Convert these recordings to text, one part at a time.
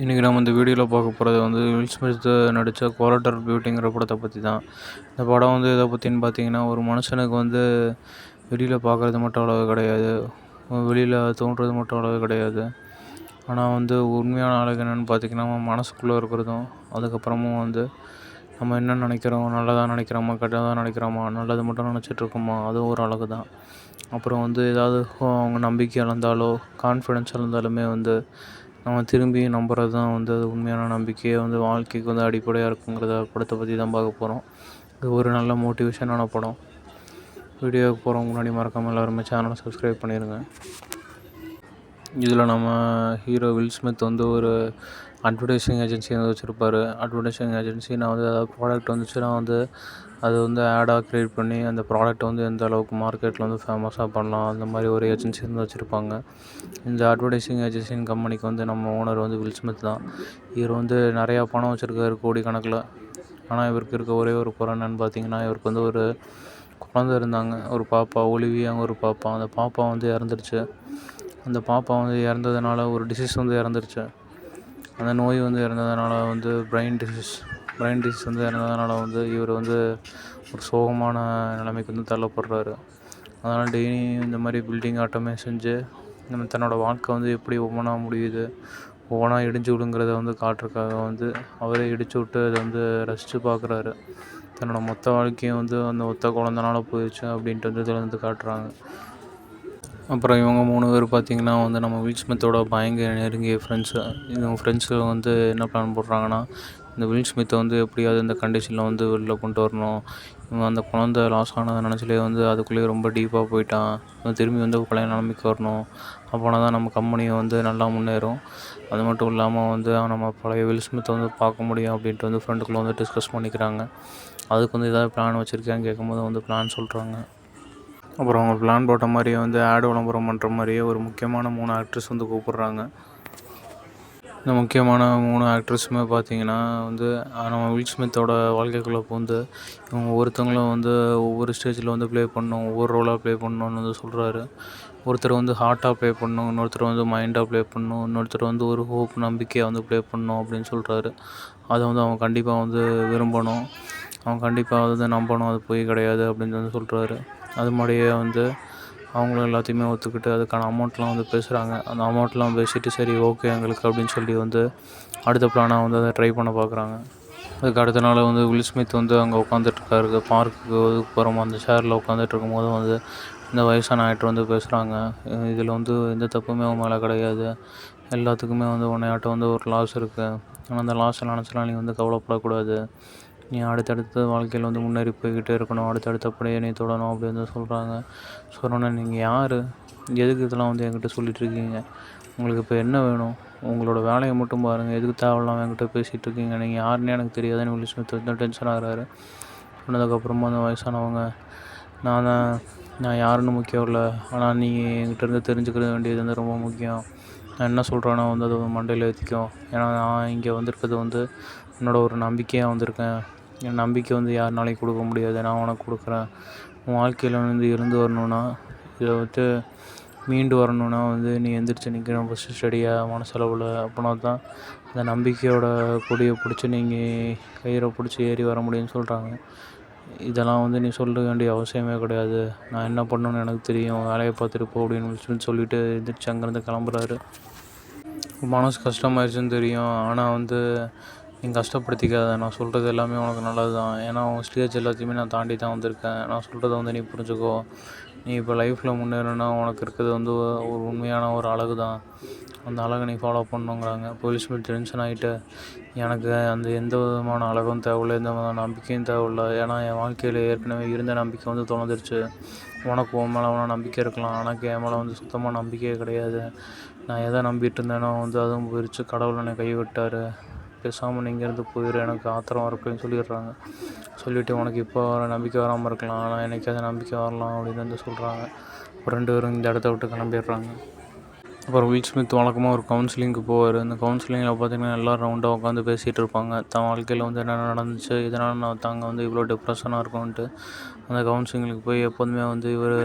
இன்றைக்கி நம்ம இந்த வீடியோவில் பார்க்க போகிறது வந்து வில் ஸ்மித் நடித்த குவாலட்டர் பியூட்டிங்கிற படத்தை பற்றி தான். இந்த படம் வந்து எதை பற்றின்னு பார்த்தீங்கன்னா ஒரு மனுஷனுக்கு வந்து வெளியில் பார்க்குறது மட்டும் அளவு கிடையாது. வெளியில் தோன்றது மட்டும் அளவு கிடையாது. ஆனால் வந்து உண்மையான அழகு என்னென்னு பார்த்திங்கன்னா நம்ம மனசுக்குள்ளே இருக்கிறதும் அதுக்கப்புறமும் வந்து நம்ம என்ன நினைக்கிறோம் நல்லதாக நினைக்கிறோமா கெட்டதாக நினைக்கிறோமா நல்லது மட்டும் நினச்சிட்ருக்கோமா அதுவும் ஒரு அழகு தான். அப்புறம் வந்து ஏதாவது அவங்க நம்பிக்கை இழந்தாலோ கான்ஃபிடென்ஸ் இழந்தாலுமே வந்து நம்ம திரும்பியும் நம்புறது தான் வந்து அது உண்மையான நம்பிக்கையே வந்து வாழ்க்கைக்கு வந்து அடிப்படையாக இருக்குங்கிறத படத்தை பற்றி தான் பார்க்க போகிறோம் இது ஒரு நல்ல மோட்டிவேஷனான படம். வீடியோவுக்கு போகிறவங்க முன்னாடி மறக்காமல் எல்லாருமே சேனலை சப்ஸ்கிரைப் பண்ணிடுங்க இதில் நம்ம ஹீரோ வில் ஸ்மித் வந்து ஒரு அட்வர்டைஸிங் ஏஜென்சி வந்து வச்சுருப்பாரு. அட்வர்டைஸிங் ஏஜென்சி நான் வந்து ஏதாவது ப்ராடக்ட் வந்துச்சுன்னா வந்து அது வந்து ஆடாக க்ரியேட் பண்ணி அந்த ப்ராடக்ட்டை வந்து எந்த அளவுக்கு மார்க்கெட்டில் வந்து ஃபேமஸாக பண்ணலாம் அந்த மாதிரி ஒரு ஏஜென்சி வந்து வச்சுருப்பாங்க. இந்த அட்வர்டைஸிங் ஏஜென்சின் கம்பெனிக்கு வந்து நம்ம ஓனர் வந்து வில் ஸ்மித் தான். இவர் வந்து நிறையா பணம் வச்சுருக்காரு கோடிக்கணக்கில். ஆனால் இவருக்கு இருக்க ஒரே ஒரு குறை என்னன்னு பார்த்தீங்கன்னா இவருக்கு வந்து ஒரு குழந்த இருந்தாங்க. ஒரு பாப்பா ஒலிவியாங்க ஒரு பாப்பா. அந்த பாப்பா வந்து இறந்துருச்சு. அந்த பாப்பா வந்து இறந்ததுனால ஒரு டிசீஸ் வந்து இறந்துருச்சு. அந்த நோய் வந்து இறந்ததுனால வந்து பிரெயின் டிசீஸ் பிரெயின் டிசீஸ் வந்து இறந்ததுனால வந்து இவர் வந்து ஒரு சோகமான நிலைமைக்கு வந்து தள்ளப்படுறாரு. அதனால் டெய்லியும் இந்த மாதிரி பில்டிங் ஆட்டமே செஞ்சு நம்ம தன்னோட வாழ்க்கை வந்து எப்படி ஒவ்வொன்றா முடியுது ஒவ்வொன்றா இடிஞ்சு விழுங்கிறத வந்து காட்டுறதுக்காக வந்து அவரே இடிச்சு விட்டு அதை வந்து ரசித்து பார்க்குறாரு. தன்னோட மொத்த வாழ்க்கையும் வந்து அந்த ஒத்த குழந்தனால போயிடுச்சு அப்படின்ட்டு வந்து இதில் வந்து காட்டுறாங்க. அப்புறம் இவங்க மூணு பேர் பார்த்திங்கன்னா வந்து நம்ம வில் ஸ்மித்தோட பயங்கர நெருங்கிய ஃப்ரெண்ட்ஸு இவங்க ஃப்ரெண்ட்ஸு வந்து என்ன பிளான் போடுறாங்கன்னா இந்த வில் ஸ்மித்தை வந்து எப்படியாவது இந்த கண்டிஷனில் வந்து வெளில கொண்டு வரணும். இவன் அந்த குழந்த லாஸ் ஆனதை நினச்சிலே வந்து அதுக்குள்ளேயே ரொம்ப டீப்பாக போயிட்டான். இவன் திரும்பி வந்து பழைய நிலைமைக்கு வரணும். அப்போனா தான் நம்ம கம்பெனியை வந்து நல்லா முன்னேறும். அது மட்டும் இல்லாமல் வந்து நம்ம பழைய வில் ஸ்மித்தை வந்து பார்க்க முடியும் அப்படின்ட்டு வந்து ஃப்ரெண்டுக்குள்ளே வந்து டிஸ்கஸ் பண்ணிக்கிறாங்க. அதுக்கு வந்து ஏதாவது பிளான் வச்சுருக்கியான்னு கேட்கும்போது வந்து பிளான் சொல்கிறாங்க அப்புறம் அவங்க பிளான் போட்ட மாதிரியே வந்து ஆடு விளம்பரம் பண்ணுற மாதிரியே ஒரு முக்கியமான மூணு ஆக்ட்ரஸ் வந்து கூப்பிட்றாங்க. இந்த முக்கியமான மூணு ஆக்ட்ரஸுமே பார்த்தீங்கன்னா வந்து நம்ம வில் ஸ்மித்தோட வாழ்க்கைக்குள்ளே பூந்து இவங்க ஒவ்வொருத்தவங்களும் வந்து ஒவ்வொரு ஸ்டேஜில் வந்து ப்ளே பண்ணணும் ஒவ்வொரு ரோலாக ப்ளே பண்ணணும்னு வந்து சொல்கிறாரு ஒருத்தர் வந்து ஹார்ட்டாக ப்ளே பண்ணணும் இன்னொருத்தர் வந்து மைண்டாக ப்ளே பண்ணணும் இன்னொருத்தர் வந்து ஒரு ஹோப் நம்பிக்கையாக வந்து ப்ளே பண்ணணும் அப்படின்னு சொல்கிறாரு அதை வந்து அவங்க கண்டிப்பாக வந்து விரும்பணும். அவங்க கண்டிப்பாக வந்து நம்பணும் அது போய் கிடையாது அப்படின்னு வந்து சொல்கிறாரு அது மாதிரியே வந்து அவங்களும் எல்லாத்தையுமே ஒத்துக்கிட்டு அதுக்கான அமௌண்ட்லாம் வந்து பேசுகிறாங்க அந்த அமௌண்ட்லாம் பேசிவிட்டு சரி ஓகே எங்களுக்கு அப்படின்னு சொல்லி வந்து அடுத்த பிளானாக வந்து அதை ட்ரை பண்ண பார்க்குறாங்க அதுக்கு அடுத்த நாள் வந்து வில் ஸ்மித் வந்து அங்கே உட்காந்துட்ருக்காரு பார்க்குக்கு போகிறோம் அந்த சேரில் உட்காந்துட்டு இருக்கும்போது வந்து இந்த வயசான ஆக்டர் வந்து பேசுகிறாங்க இதில் வந்து எந்த தப்புமே அவன் மேலே கிடையாது. எல்லாத்துக்குமே வந்து உன்னையாட்ட வந்து ஒரு லாஸ் இருக்குது ஆனால் அந்த லாஸை நினச்சலாம் நீ வந்து கவலைப்படக்கூடாது. நீ அடுத்தடுத்த வாழ்க்கையில் வந்து முன்னேறி போய்கிட்டே இருக்கணும். அடுத்தடுத்த படியை நீ தொடணும் அப்படின்னு சொல்கிறாங்க சொன்னோன்னே நீங்கள் யார்? எதுக்கு இதெல்லாம் வந்து என்கிட்ட சொல்லிகிட்ருக்கீங்க உங்களுக்கு இப்போ என்ன வேணும்? உங்களோட வேலையை மட்டும் பாருங்கள் எதுக்கு தேவையில்லாமல் என்கிட்ட பேசிகிட்டு இருக்கீங்க? நீங்கள் யாருன்னு எனக்கு தெரியாதுன்னு சொல்லி ஸ்மித் வந்து டென்ஷன் ஆகிறாரு. சொன்னதுக்கப்புறமா அந்த வயசானவங்க நான் தான் நான் யாருன்னு முக்கியம் இல்லை. ஆனால் நீங்கள் என்கிட்ட இருந்து தெரிஞ்சுக்கிற வேண்டியது வந்து ரொம்ப முக்கியம். நான் என்ன சொல்கிறேனோ வந்து அது மண்டையில் ஏற்றிக்கும் ஏன்னா நான் இங்கே வந்திருக்கிறது வந்து என்னோட ஒரு நம்பிக்கையாக வந்திருக்கேன். என் நம்பிக்கை வந்து யாருனாலையும் கொடுக்க முடியாது. நான் உனக்கு கொடுக்குறேன். உன் வாழ்க்கையில் வந்து இருந்து வரணும்னா இதை வந்து மீண்டு வரணும்னா வந்து நீ எந்திரிச்சு நிற்கணும் ஃபஸ்ட்டு ஸ்டடியாக மனசளவில் அப்படின்னா தான் அந்த நம்பிக்கையோட கொடியை பிடிச்சி நீங்கள் கயிறை பிடிச்சி ஏறி வர முடியும்னு சொல்கிறாங்க இதெல்லாம் வந்து நீ சொல்ல வேண்டிய அவசியமே கிடையாது. நான் என்ன பண்ணணும்னு எனக்கு தெரியும். வேலையை பார்த்துட்டு போ அப்படின்னு சொல்லி சொல்லிட்டு எந்திரிச்சு அங்கேருந்து கிளம்புறாரு. மனசு கஷ்டமாயிருச்சுன்னு தெரியும். ஆனால் வந்து நீ கஷ்டப்படுத்திக்காத நான் சொல்கிறது எல்லாமே உனக்கு நல்லது தான் ஏன்னா உன் ஸ்டேஜ் எல்லாத்தையுமே நான் தாண்டி தான் வந்திருக்கேன். நான் சொல்கிறத வந்து நீ புரிஞ்சுக்கோ. நீ இப்போ லைஃப்பில் முன்னேறணுன்னா உனக்கு இருக்கிறது வந்து ஒரு உண்மையான ஒரு அழகு தான் அந்த அழகை நீ ஃபாலோ பண்ணுங்கிறாங்க போலீஸ் மேல் டென்ஷன் ஆகிட்டு எனக்கு அந்த எந்த விதமான அழகும் தேவையில்ல எந்த விதமான நம்பிக்கையும் தேவையில்லை. ஏன்னா என் வாழ்க்கையில் ஏற்கனவே இருந்த நம்பிக்கை வந்து தொலைஞ்சிருச்சு. உனக்கு உன் மேலே உன நம்பிக்கை இருக்கலாம். எனக்கு என் மேலே வந்து சுத்தமாக நம்பிக்கையே கிடையாது. நான் எதை நம்பிட்டு இருந்தேனோ வந்து அதுவும் போயிடுச்சு கடவுள் என்னை கைவிட்டார். பேசாமல் இங்கேருந்து இருந்து போயிடு எனக்கு ஆத்திரம் இருக்குன்னு சொல்லிடுறாங்க. சொல்லிவிட்டு உனக்கு இப்போ வர நம்பிக்கை வராமல் இருக்கலாம். ஆனால் என்னைக்காவது நம்பிக்கை வரலாம் அப்படின்னு வந்து சொல்கிறாங்க ரெண்டு பேரும் இந்த இடத்த விட்டு கிளம்பிடுறாங்க. அப்புறம் வில் ஸ்மித் வழக்கமாக ஒரு கவுன்சிலிங்க்கு போவார். அந்த கவுன்சிலிங்கில் பார்த்திங்கன்னா எல்லோரும் ரவுண்டாக உட்காந்து பேசிகிட்டு இருப்பாங்க. தன் வாழ்க்கையில் வந்து என்னென்ன நடந்துச்சு இதனால் நான் தாங்க வந்து இவ்வளோ டிப்ரெஷனாக இருக்கும்ன்ட்டு அந்த கவுன்சிலிங்களுக்கு போய் எப்போதுமே வந்து இவர்